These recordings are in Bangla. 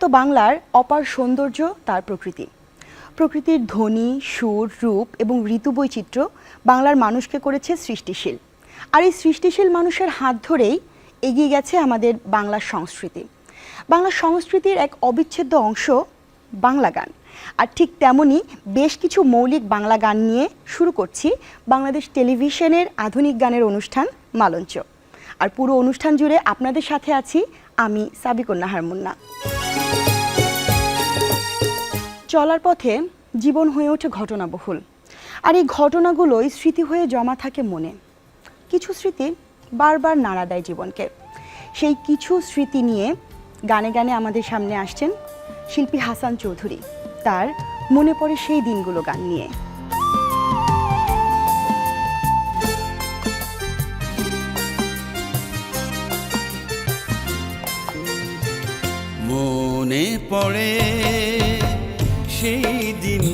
চিরায়ত বাংলার অপার সৌন্দর্য তার প্রকৃতি। প্রকৃতির ধ্বনি, সুর, রূপ এবং ঋতু বৈচিত্র্য বাংলার মানুষকে করেছে সৃষ্টিশীল। আর এই সৃষ্টিশীল মানুষের হাত ধরেই এগিয়ে গেছে আমাদের বাংলার সংস্কৃতি। বাংলা সংস্কৃতির এক অবিচ্ছেদ্য অংশ বাংলা গান। আর ঠিক তেমনই বেশ কিছু মৌলিক বাংলা গান নিয়ে শুরু করছি বাংলাদেশ টেলিভিশনের আধুনিক গানের অনুষ্ঠান মালঞ্চ। আর পুরো অনুষ্ঠান জুড়ে আপনাদের সাথে আছি আমি সাবিকন্যা হারমুন্না। চলার পথে জীবন হয়ে ওঠে ঘটনাবহুল, আর এই ঘটনাগুলোই স্মৃতি হয়ে জমা থাকে মনে। কিছু স্মৃতি বারবার নাড়া দেয় জীবনকে। সেই কিছু স্মৃতি নিয়ে গানে গানে আমাদের সামনে আসছেন শিল্পী হাসান চৌধুরী। তার মনে পড়ে সেই দিনগুলো গান নিয়ে। মনে পড়ে সেই দিনগুলো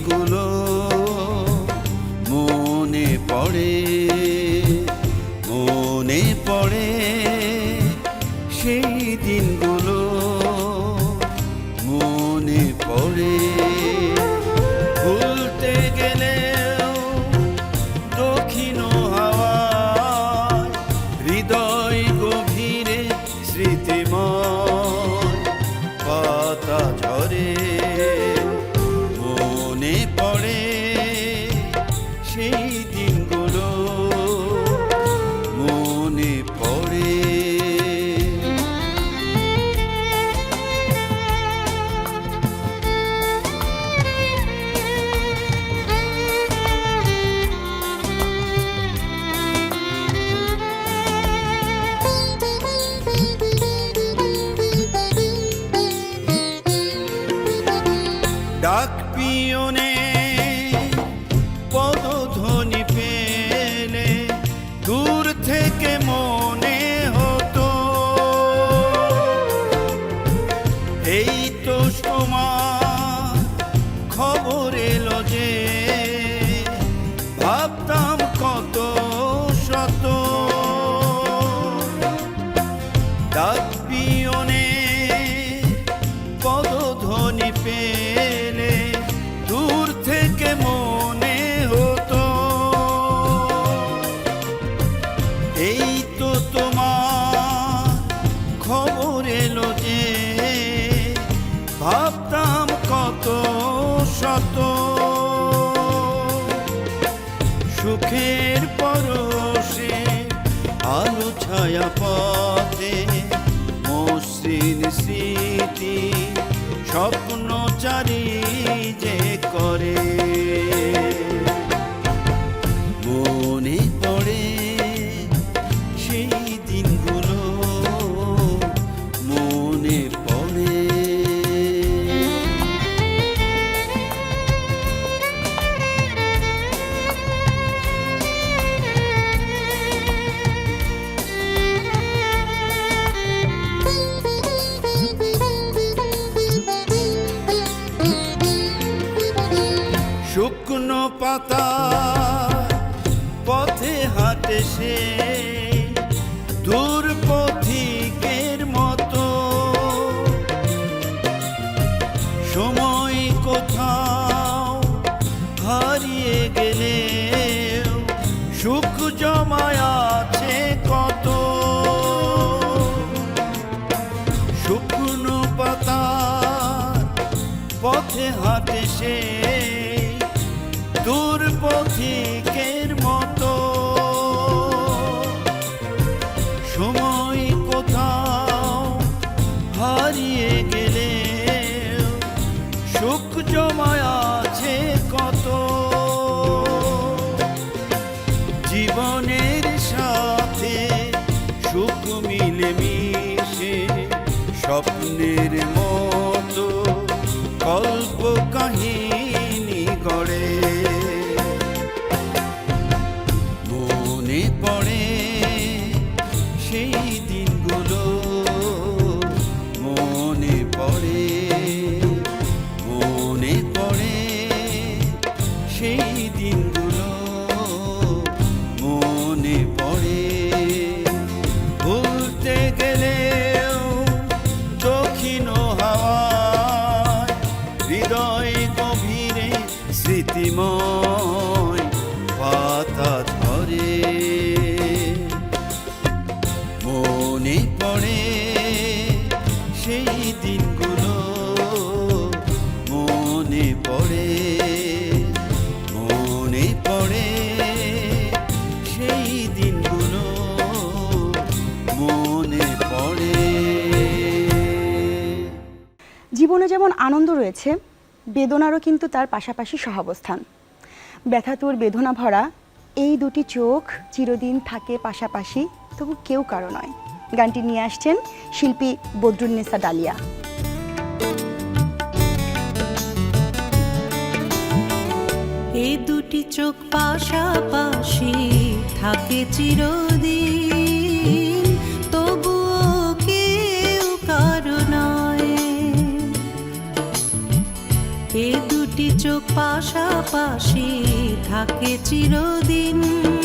আলো ছায়া পথে মসৃণ স্মৃতি স্বপ্ন চারি যে করে। গল্প কহে মনে পড়ে সেই দিনগুলো মনে পড়ে। জীবনে যেমন আনন্দ রয়েছে, বেদনারও কিন্তু তার পাশাপাশি সহাবস্থান। ব্যথাতুর বেদনা ভরা, এই দুটি চোখ চিরদিন থাকে পাশাপাশি, তবু কেউ কারও নয়। গানটি নিয়ে আসছেন শিল্পী বদরুন্নেসা ডালিয়া। এই দুটি চোখ পাশাপাশি থাকে চিরদিন। তবুও কেউ কারু নয়। এ দুটি চোখ পাশাপাশি থাকে চিরদিন।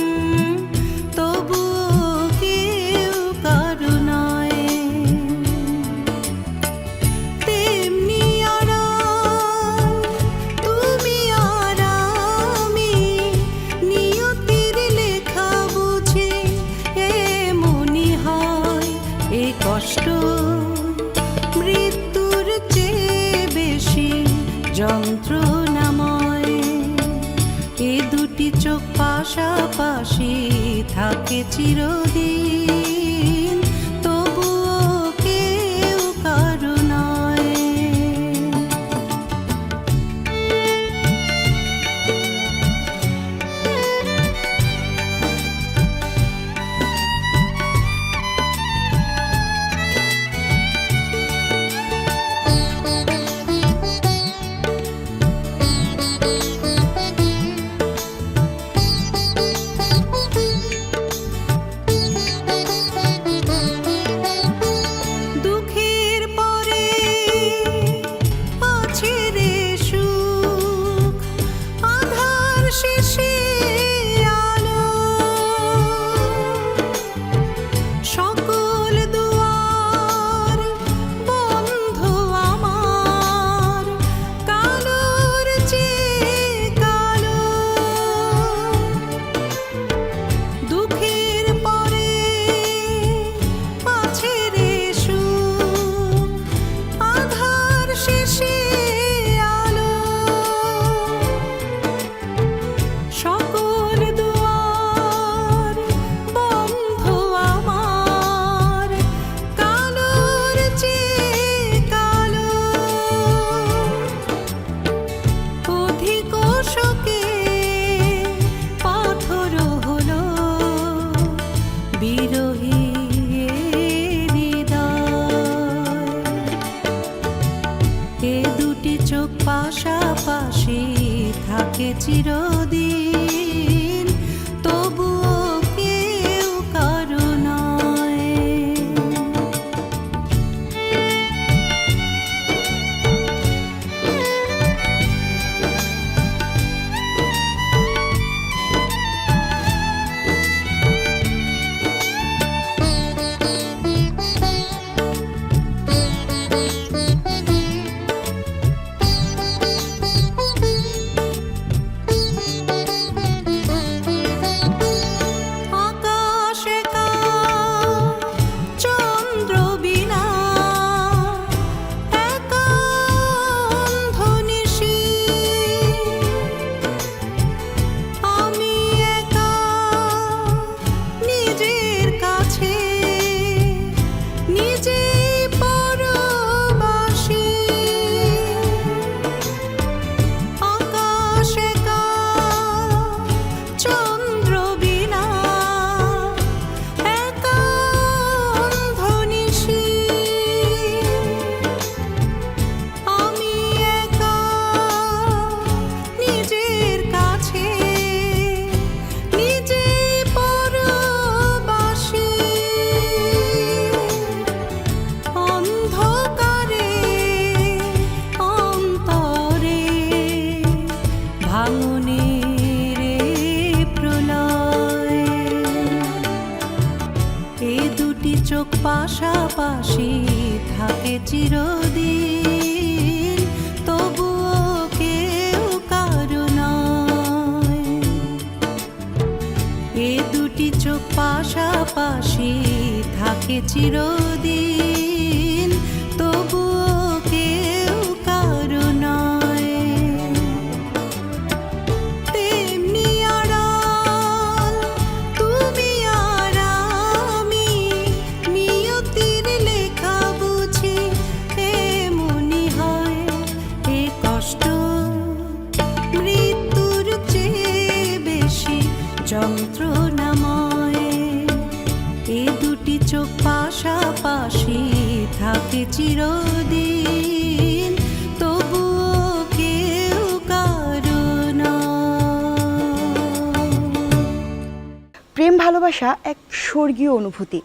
অনুভূতি।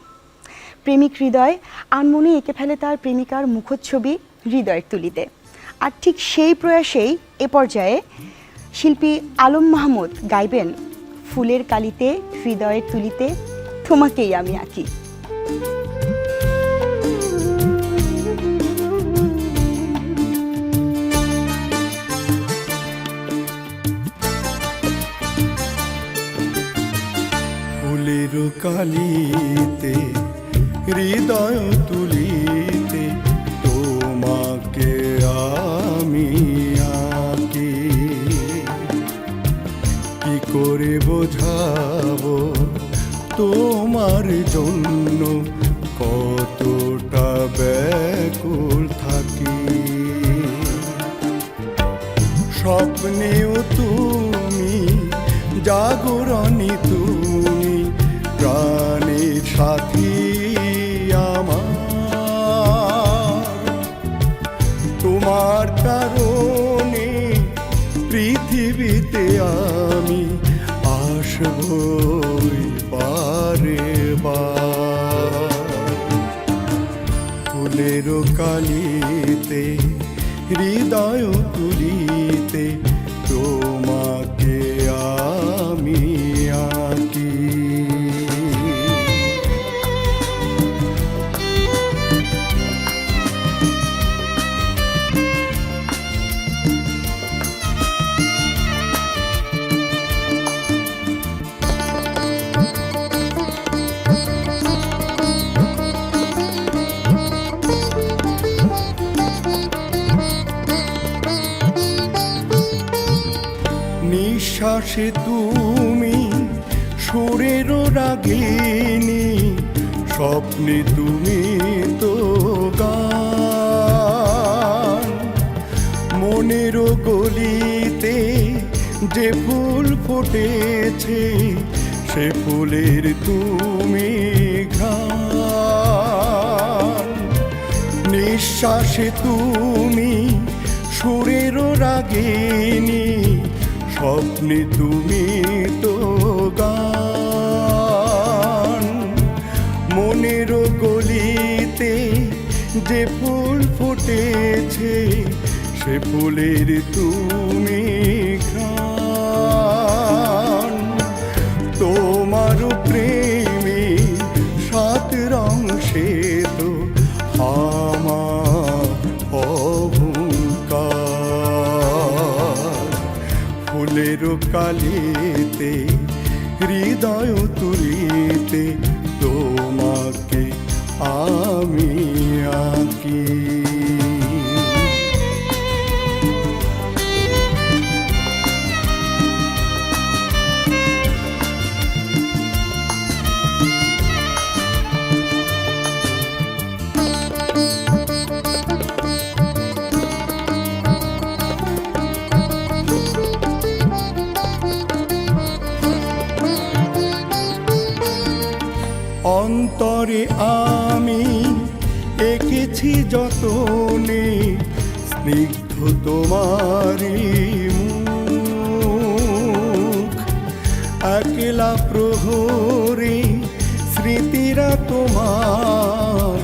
প্রেমিক হৃদয় আনমনে এঁকে ফেলে তার প্রেমিকার মুখচ্ছবি হৃদয়ের তুলিতে। আর ঠিক সেই প্রয়াসেই এ পর্যায়ে শিল্পী আলম মাহমুদ গাইবেন, ফুলের কালিতে হৃদয়ের তুলিতে তোমাকেই আমি আঁকি। কালিতে, হৃদয় তুলিতে, তোমাকে আমি আঁকি। কি করে বোঝাবো তোমার জন্য কতটা ব্যাকুল থাকি? স্বপ্নেও তুমি জাগরণী তুমি সাথী আমার। তোমার কারণে পৃথিবীতে আমি আসব বার। ফুলের কালিতে হৃদয় তুলিতে নিঃশ্বাসে তুমি সুরের রাগিনী, স্বপ্নে তুমি তো গান। মনের গলিতে যে ফুল ফুটেছে, সে ফুলের তুমি ঘ্রাণ। নিঃশ্বাসে তুমি সুরের রাগিনী স্বপ্নে তুমি তো গান। মনের গলিতে যে ফুল ফুটেছে সে ফুলের তুমি ঘ্রাণ। কালিতে হৃদয় তুলিতে তোমাকে আমি আঁকি। অন্তরে আমি এঁকেছি যতনে স্নিগ্ধ তোমারি একলা প্রহরে স্মৃতিরা তোমার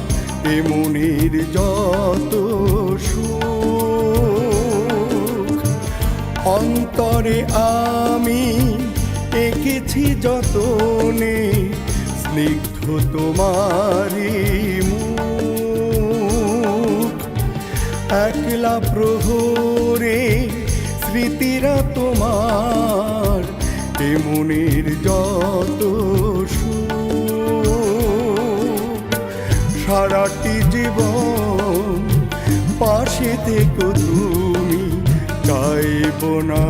এমনির যত অন্তরে আমি এঁকেছি যতনে স্নিগ্ধ তোমারি মুখ। একলা প্রহরে স্মৃতিরা তোমার তেমনের যত সারাটি জীবন পাশে থেকো তুমি, চাইব না।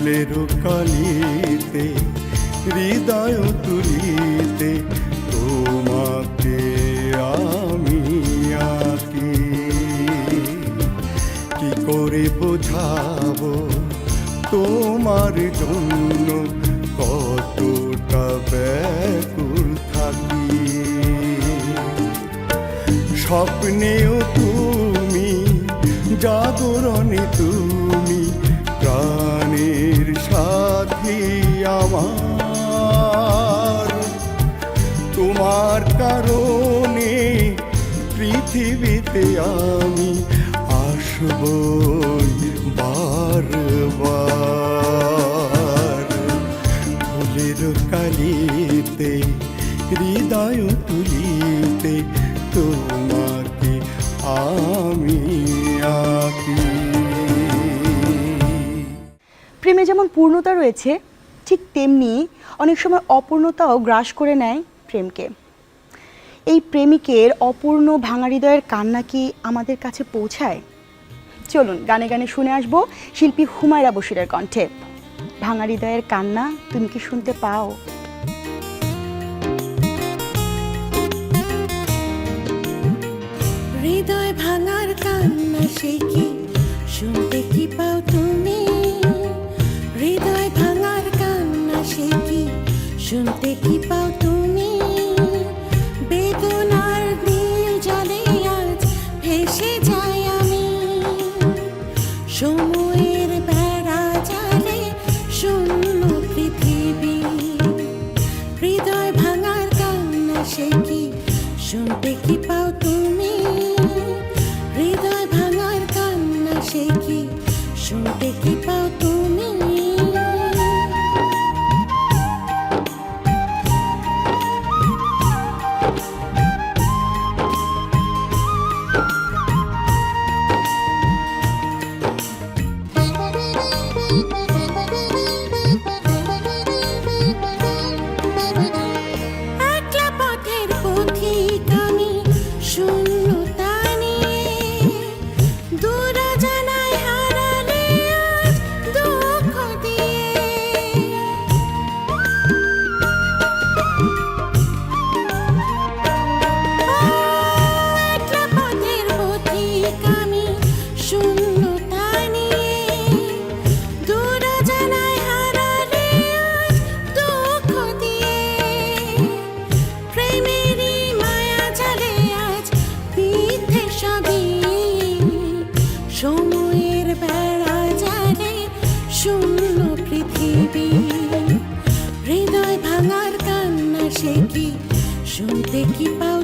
ফুলের কালিতে, হৃদয় তুলিতে তোমাকে আমি আঁকি। কি করে বোঝাব তোমার জন্য কতটা ব্যাকুল থাকি? স্বপ্নেও তুমি, জাগরণে তুমি প্রাণের সাথী আমার। তোমার কারণে পৃথিবীতে আমি আসব বারবার। ফুলের কালিতে, হৃদয় তুলিতে তোমাকে আমি যেমন পূর্ণতা রয়েছে, ঠিক তেমনি অনেক সময় অপূর্ণতাও গ্রাস করে নেয় প্রেমকে। এই প্রেমিকের অপূর্ণ ভাঙা হৃদয়ের কান্না কি আমাদের কাছে পৌঁছায়? চলুন, গানে গানে শুনে আসব শিল্পী হুমায়রা বশিরের কণ্ঠে। ভাঙা হৃদয়ের কান্না তুমি কি শুনতে পাও? সময়ের বেড়া জানে শূন্য পৃথিবী। হৃদয় ভাঙার কান্না সে কি? শুনতে কি পাও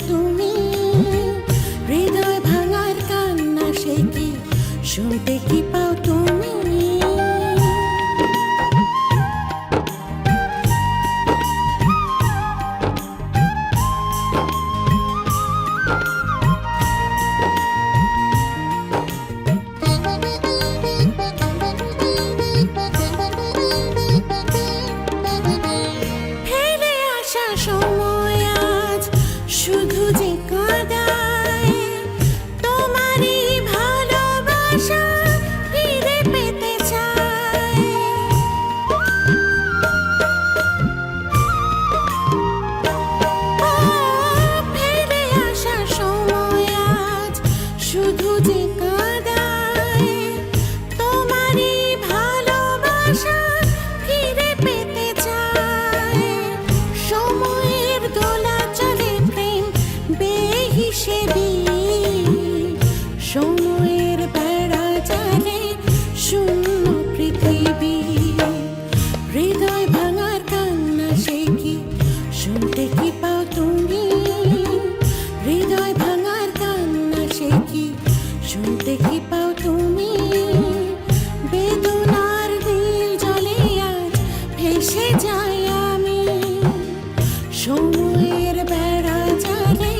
সময়ের বেড়া জালে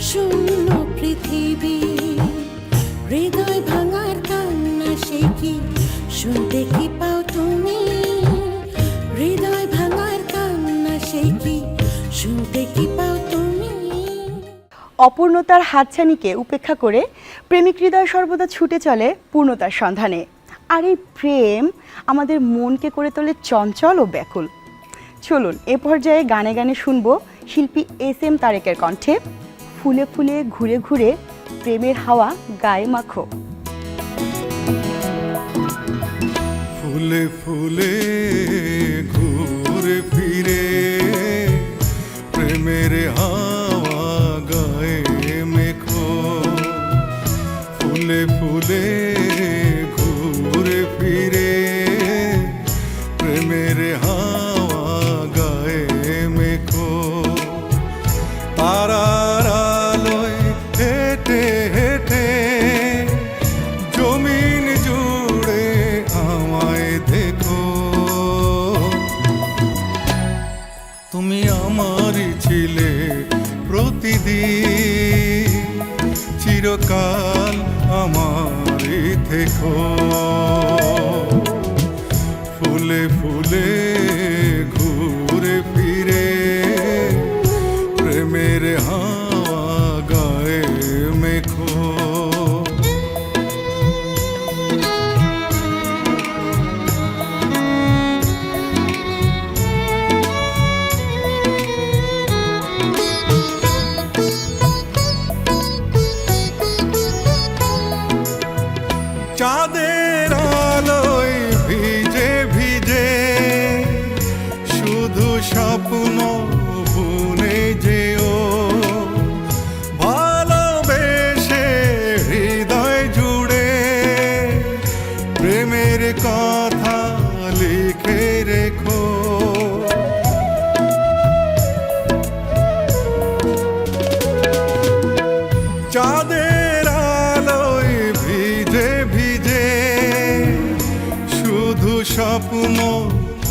শূন্য পৃথিবী। হৃদয় ভাঙার কান্না সে কি? শুনতে কি পাও তুমি? হৃদয় ভাঙার কান্না সে কি? শুনতে কি পাও তুমি? অপূর্ণতার হাতছানিকে উপেক্ষা করে প্রেমিক হৃদয় সর্বদা ছুটে চলে পূর্ণতার সন্ধানে। আর এই প্রেম আমাদের মনকে করে তোলে চঞ্চল ও ব্যাকুল। চলুন, এ পর্যায়ে গানে গানে শুনব শিল্পী এস এম তারেকের কণ্ঠে, ফুলে ফুলে ঘুরে ঘুরে প্রেমের হাওয়া গায়ে মাখো। ফুলে ফুলে ঘুরে ফিরে প্রেমের হাওয়া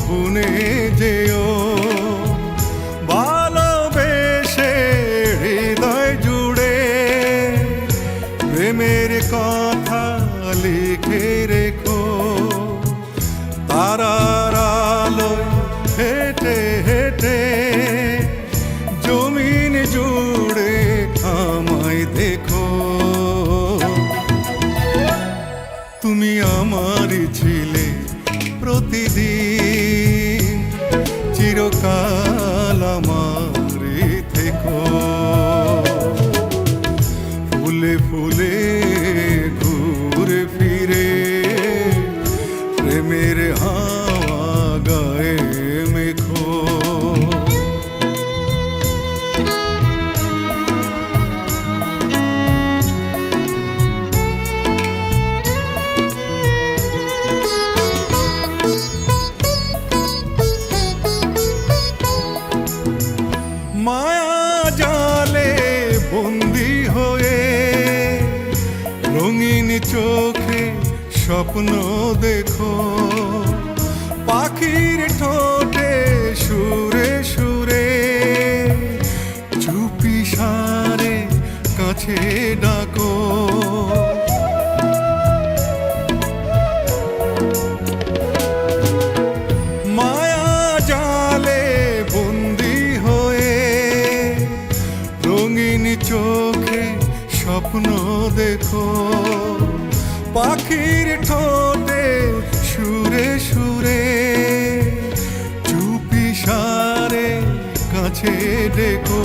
বুনে যেও। স্বপ্ন দেখো। পাখির ঠোঁটে সুরে সুরে চুপি সারে কাছে ডেকো।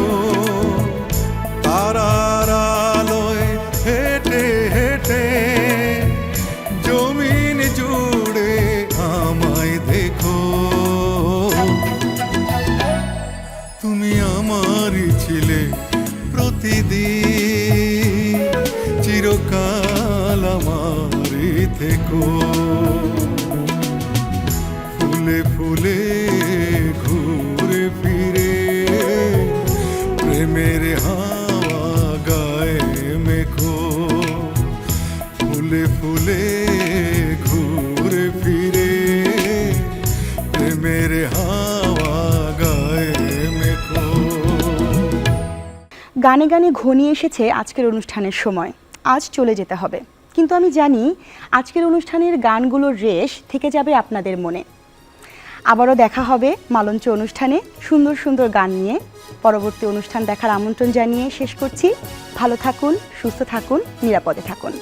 ফুলে ঘুরে ফিরে, প্রেমের গানে গানে ঘনিয়ে এসেছে আজকের অনুষ্ঠানের সময়। আজ চলে যেতে হবে। কিন্তু আমি জানি আজকের অনুষ্ঠানের গানগুলোর রেশ থেকে যাবে আপনাদের মনে। আবারও দেখা হবে মালঞ্চ অনুষ্ঠানে সুন্দর সুন্দর গান নিয়ে। পরবর্তী অনুষ্ঠান দেখার আমন্ত্রণ জানিয়ে শেষ করছি। ভালো থাকুন, সুস্থ থাকুন, নিরাপদে থাকুন।